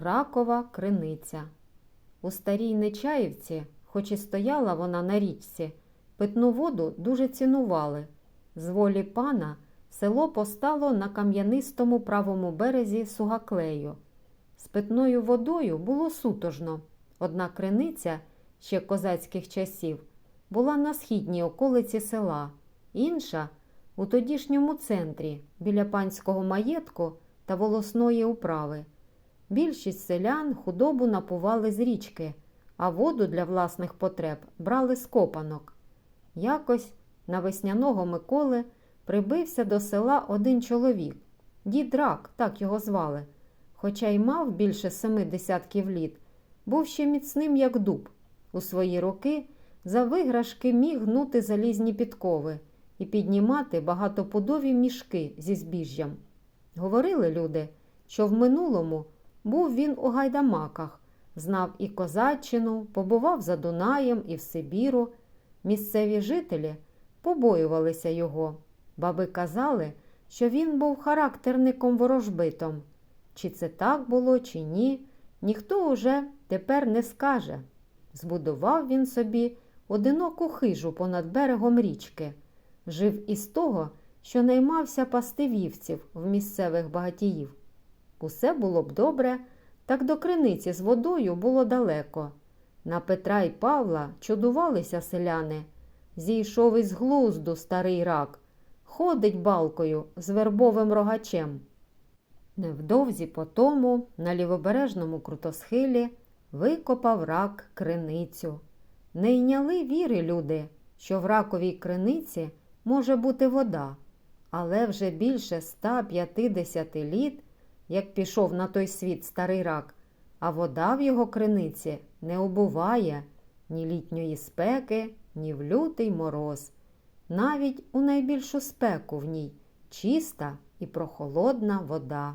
Ракова криниця. У старій Нечаївці, хоч і стояла вона на річці, питну воду дуже цінували. З волі пана село постало на кам'янистому правому березі Сугаклею. З питною водою було сутожно. Одна криниця ще козацьких часів була на східній околиці села, інша у тодішньому центрі біля панського маєтку та волосної управи. Більшість селян худобу напували з річки, а воду для власних потреб брали з копанок. Якось на весняного Миколи прибився до села один чоловік. Дід Рак, так його звали. Хоча й мав більше семи десятків літ, був ще міцним, як дуб. У свої роки за виграшки міг гнути залізні підкови і піднімати багатопудові мішки зі збіжжям. Говорили люди, що в минулому був він у гайдамаках, знав і козаччину, побував за Дунаєм і в Сибіру. Місцеві жителі побоювалися його. Баби казали, що він був характерником ворожбитом. Чи це так було, чи ні, ніхто уже тепер не скаже. Збудував він собі одиноку хижу понад берегом річки, жив із того, що наймався пасти вівців в місцевих багатіїв. Усе було б добре, так до криниці з водою було далеко. На Петра й Павла чудувалися селяни. Зійшов із глузду старий рак, ходить балкою з вербовим рогачем. Невдовзі по тому на лівобережному крутосхилі викопав рак криницю. Не йняли віри люди, що в раковій криниці може бути вода, але вже більше 150 літ, як пішов на той світ старий рак, а вода в його криниці не убуває ні літньої спеки, ні в лютий мороз. Навіть у найбільшу спеку в ній чиста і прохолодна вода.